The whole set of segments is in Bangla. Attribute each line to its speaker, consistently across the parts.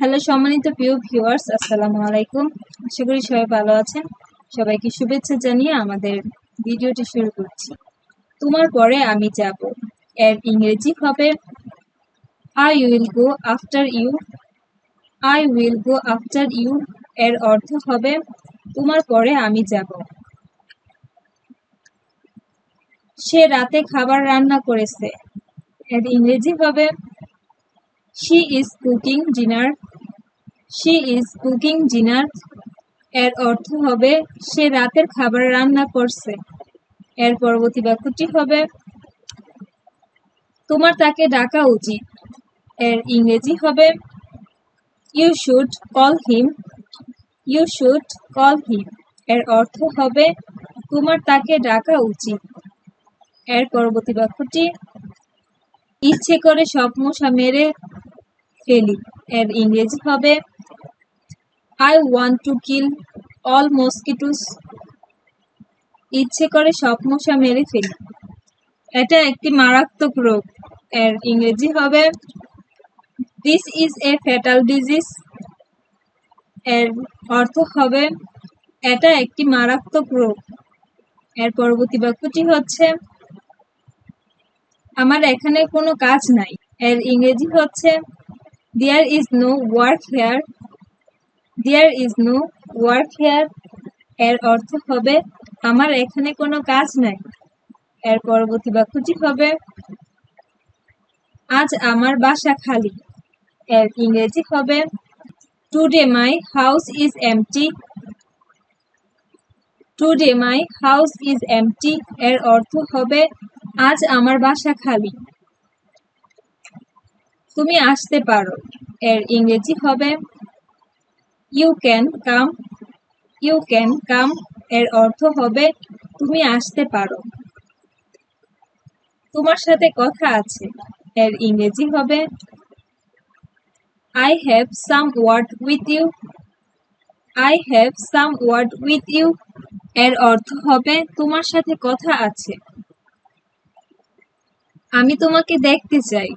Speaker 1: হ্যালো সম্মানিত প্রিয় ভিউয়ার্স আসসালামু আলাইকুম। আশা করি সবাই ভালো আছেন। সবাইকে শুভেচ্ছা জানিয়ে আমাদের ভিডিওটি শুরু করছি। তোমার পরে আমি যাব। এর ইংরেজি হবে I will go after you I will go after you এর অর্থ হবে, তোমার পরে আমি যাব। সে রাতে খাবার রান্না করেছে। এর ইংরেজি হবে she is cooking dinner she is cooking dinner এর অর্থ হবে, সে রাতের খাবার রান্না করছে। এর পরবর্তী বাক্যটি হবে, তোমার তাকে ডাকা উচিত। এর ইংরেজি হবে you should call him you should call him এর অর্থ হবে, তোমার তাকে ডাকা উচিত। এর পরবর্তী বাক্যটি, ইচ্ছে করে সব মশা মেরে ফেলি এর ইংরেজি হবে I want to kill all mosquitoes ইচ্ছে করে সব মশা মেরে ফেলি। এটা একটি মারাত্মক রোগ এর ইংরেজি হবে this is a fatal disease এর অর্থ হবে, এটা একটি মারাত্মক রোগ। এর পরবর্তী বাক্যটি হচ্ছে, আমার এখানে কোনো কাজ নাই এর ইংরেজি হচ্ছে there is no work here there is no work here এর অর্থ হবে, আমার এখানে কোনো কাজ নাই। এর পরবর্তী বাক্যটি হবে, আজ আমার বাসা খালি। এর ইংরেজি হবে today my house is empty today my house is empty এর অর্থ হবে, আজ আমার বাসা খালি। তুমি আসতে পারো। এর ইংরেজি হবে you can come you can come এর অর্থ হবে, তুমি আসতে পারো। তোমার সাথে কথা আছে। এর ইংরেজি হবে I have some word with you I have some word with you এর অর্থ হবে, তোমার সাথে কথা আছে। আমি তোমাকে দেখতে চাই।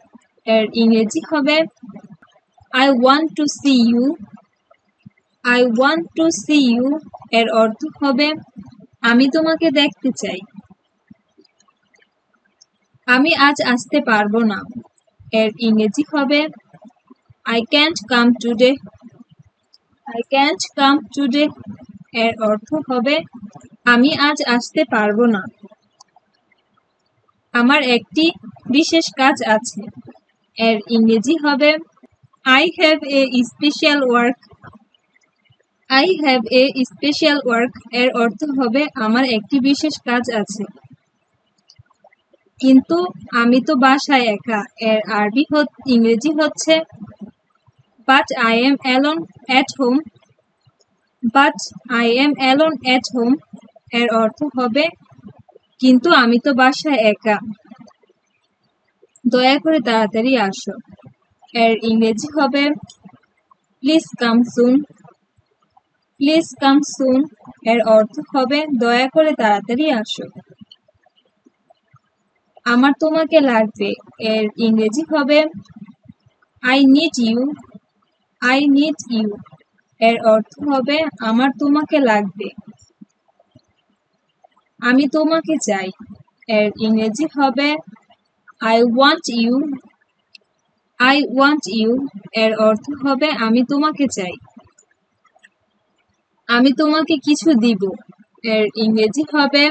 Speaker 1: এর ইংরেজি হবে I want to see you I want to see you এর অর্থ হবে, আমি তোমাকে দেখতে চাই। আমি আজ আসতে পারব না। এর ইংরেজি হবে I can't come today I can't come today এর অর্থ হবে, আমি আজ আসতে পারব না। আমার একটি বিশেষ কাজ আছে। এর ইংরেজি হবে I have a special work I have a special work এর অর্থ হবে, আমার একটি বিশেষ কাজ আছে। কিন্তু আমি তো বাসায় একা। এর আরবি ইংরেজি হচ্ছে but I am alone at home but I am alone at home এর অর্থ হবে, কিন্তু আমি তো বাসায় একা। দয়া করে তাড়াতাড়ি আসো। এর ইংরেজি হবে please come soon please come সুন এর অর্থ হবে, দয়া করে তাড়াতাড়ি আসো। আমার তোমাকে লাগবে। এর ইংরেজি হবে I need you I need you এর অর্থ হবে, আমার তোমাকে লাগবে। আমি তোমাকে চাই। এর ইংরেজি হবে I want you I want you এর অর্থ হবে আমি তোমাকে চাই। আমি তোমাকে কিছু দিব। এর ইংরেজি হবে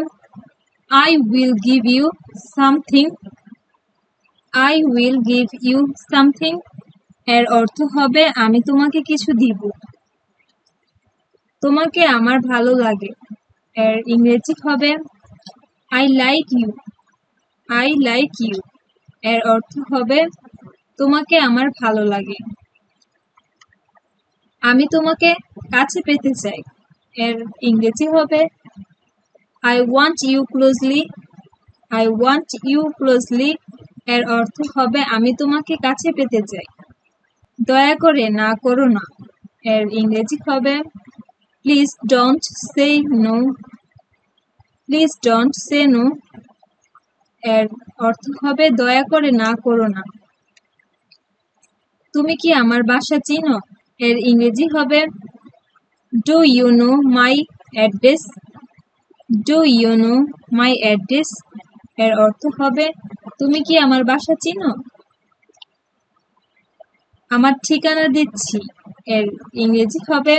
Speaker 1: I will give you something I will give you something এর অর্থ হবে আমি তোমাকে কিছু দিব। তোমাকে আমার ভালো লাগে। এর ইংরেজি হবে I like you I like you এর অর্থ হবে, তোমাকে আমার ভালো লাগে। আমি তোমাকে কাছে পেতে চাই। এর ইংরেজি হবে I want you closely I want you closely এর অর্থ হবে, আমি তোমাকে কাছে পেতে চাই। দয়া করে না করো না। এর ইংরেজি হবে please don't say no please don't say no এর অর্থ হবে দয়া করে না করো না। তুমি কি আমার বাসা চিনো? এর ইংরেজি হবে do you know my address do you know my address এর অর্থ হবে, তুমি কি আমার বাসা চিনো? আমার ঠিকানা দিচ্ছি। এর ইংরেজি হবে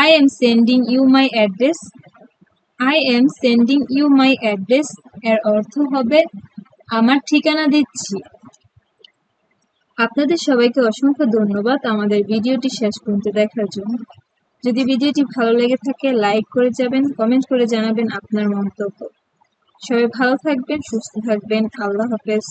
Speaker 1: I am sending you my address I am sending you my address এর অর্থ হবে, আমার ঠিকানা দিচ্ছি। আপনাদের সবাইকে অসংখ্য ধন্যবাদ আমাদের ভিডিওটি শেষ পর্যন্ত দেখার জন্য। যদি ভিডিওটি ভালো লেগে থাকে, লাইক করে যাবেন, কমেন্ট করে জানাবেন আপনার মন্তব্য। সবাই ভালো থাকবেন, সুস্থ থাকবেন। আল্লাহ হাফেজ।